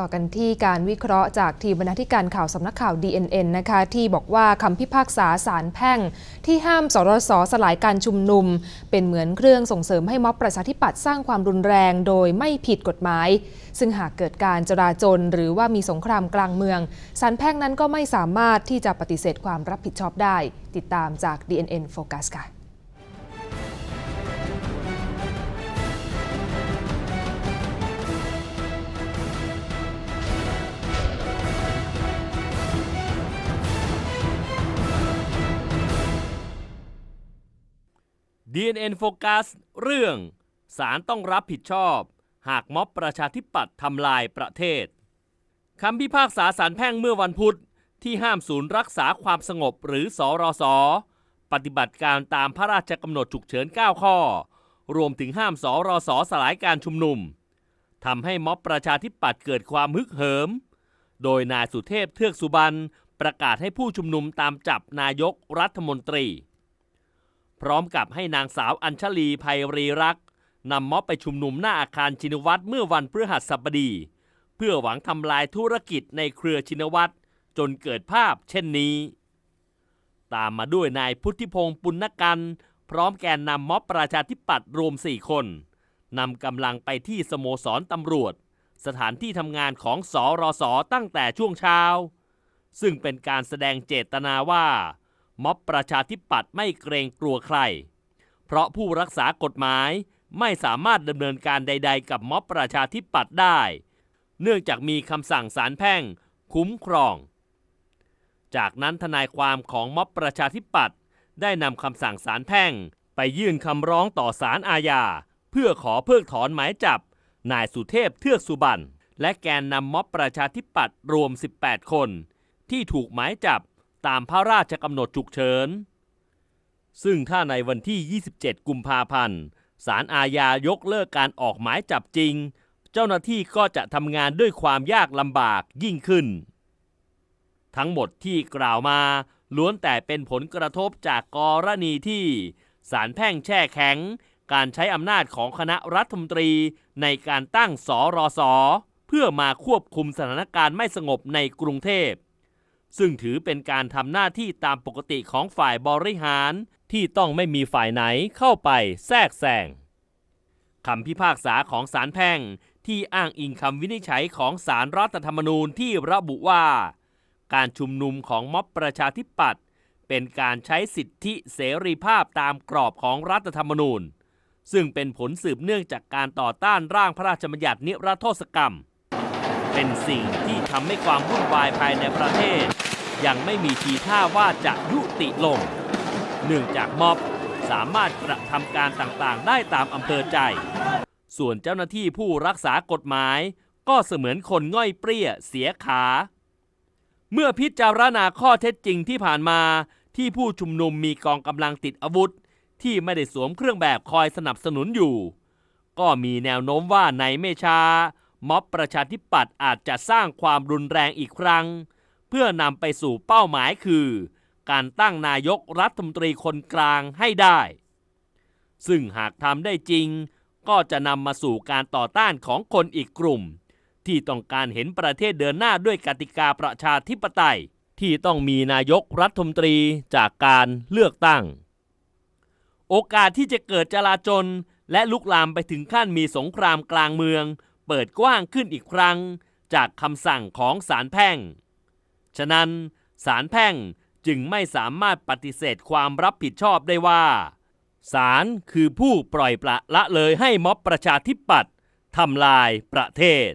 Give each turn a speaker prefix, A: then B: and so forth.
A: ต่อกันที่การวิเคราะห์จากทีมบรรณาธิการข่าวสำนักข่าว DNN นะคะที่บอกว่าคำพิพากษาศาลแพ่ง ที่ห้ามสรสสลายการชุมนุม เป็นเหมือนเครื่องส่งเสริมให้ม็อบประชาธิปัตย์สร้างความรุนแรง โดยไม่ผิดกฎหมาย ซึ่งหากเกิดการจราจนหรือว่ามีสงครามกลางเมืองศาลแพ่งนั้นก็ไม่สามารถที่จะปฏิเสธความรับผิดชอบได้ ติดตามจาก DNN Focus ค่ะ
B: DNN Focus เรื่องศาลต้องรับผิดชอบ หากม็อบประชาธิปัตย์ทำลายประเทศคำพิพากษาศาลแพ่งเมื่อวันพุธที่ห้ามศูนย์รักษาความสงบหรือสอรสปฏิบัติการตามพระราชกำหนดฉุกเฉิน 9 ข้อ รวมถึงห้ามสอรสสลายการชุมนุมทำให้ม็อบประชาธิปัตย์เกิดความฮึกเหิม โดยนายสุเทพเทือกสุบรรณประกาศให้ผู้ชุมนุมตามจับนายกรัฐมนตรี พร้อมกับให้นางสาวอัญชลีภัยรีรักษ์นำม็อบไปชุมนุมหน้าอาคารชินวัตรเมื่อวันพฤหัสบดี เพื่อหวังทำลายธุรกิจในเครือชินวัตรจนเกิดภาพเช่นนี้ ตามมาด้วยนายพุทธิพงศ์ปุณกัน พร้อมแกนนำม็อบประชาธิปัตย์รวม 4 คนนำกำลังไปที่สโมสรตำรวจ สถานที่ทำงานของสอรสตั้งแต่ช่วงเช้า ซึ่งเป็นการแสดงเจตนาว่า ม็อบประชาธิปัตย์ไม่เกรงกลัวใคร เพราะผู้รักษากฎหมายไม่สามารถดำเนินการใด ๆ กับม็อบประชาธิปัตย์ได้ เนื่องจากมีคำสั่งศาลแพ่ง คุ้มครอง จากนั้นทนายความของม็อบประชาธิปัตย์ได้นำคำสั่งศาลแพ่ง ไปยื่นคำร้องต่อศาลอาญา เพื่อขอเพิกถอนหมายจับ นายสุเทพเทือกสุบรรณและแกนนำม็อบประชาธิปัตย์รวม 18 คน ที่ถูกหมายจับ ตามพระราชกำหนดฉุกเฉิน ซึ่งถ้าในวันที่ 27 กุมภาพันธ์ศาลอาญายกเลิกการออกหมายจับจริง เจ้าหน้าที่ก็จะทำงานด้วยความยากลำบากยิ่งขึ้น ทั้งหมดที่กล่าวมาล้วนแต่เป็นผลกระทบจากกรณีที่ศาลแพ่งแช่แข็ง การใช้อำนาจของคณะรัฐมนตรีในการตั้งสอรอสอเพื่อมาควบคุมสถานการณ์ไม่สงบในกรุงเทพ ซึ่งถือเป็นการทำหน้าที่ตามปกติของฝ่ายบริหาร ที่ต้องไม่มีฝ่ายไหนเข้าไปแทรกแซงคำพิพากษาของศาลแพ่งที่อ้างอิงคำวินิจฉัยของศาลรรัฐธรรมนูญที่ระบุว่า การชุมนุมของม็อบประชาธิปัตย์เป็นการใช้สิทธิเสรีภาพตามกรอบของรัฐธรรมนูญ ซึ่งเป็นผลสืบเนื่องจากการต่อต้านร่างพระราชบัญญัตินิรโทษกรรม เป็นสิ่งที่ทำให้ความวุ่นวายภายในประเทศ ยังไม่มีทีท่าว่าจะยุติลง เนื่องจากม็อบสามารถกระทำการต่างๆ ได้ตามอำเภอใจ ส่วนเจ้าหน้าที่ผู้รักษากฎหมาย ก็เสมือนคนง่อยเปรี้ยเสียขา เมื่อพิจารณาข้อเท็จจริงที่ผ่านมาที่ผู้ชุมนุมมีกองกำลังติดอาวุธ ที่ไม่ได้สวมเครื่องแบบคอยสนับสนุนอยู่ ก็มีแนวโน้มว่าในไม่ช้าม็อบประชาธิปัตย์อาจจะสร้างความรุนแรงอีกครั้ง เพื่อนำไปสู่เป้าหมายคือ การตั้งนายกรัฐมนตรีคนกลางให้ได้ ซึ่งหากทำได้จริง ก็จะนำมาสู่การต่อต้านของคนอีกกลุ่ม ที่ต้องการเห็นประเทศเดินหน้าด้วยกติกาประชาธิปไตย ที่ต้องมีนายกรัฐมนตรีจากการเลือกตั้ง โอกาสที่จะเกิดจลาจลและลุกลามไปถึงขั้นมีสงครามกลางเมือง เปิดกว้างขึ้นอีกครั้ง จากคำสั่งของศาลแพ่ง ฉะนั้นศาลแพ่งจึงไม่สามารถปฏิเสธความรับผิดชอบได้ว่าศาลคือผู้ปล่อยปละละเลยให้ม็อบประชาธิปัตย์ทำลายประเทศ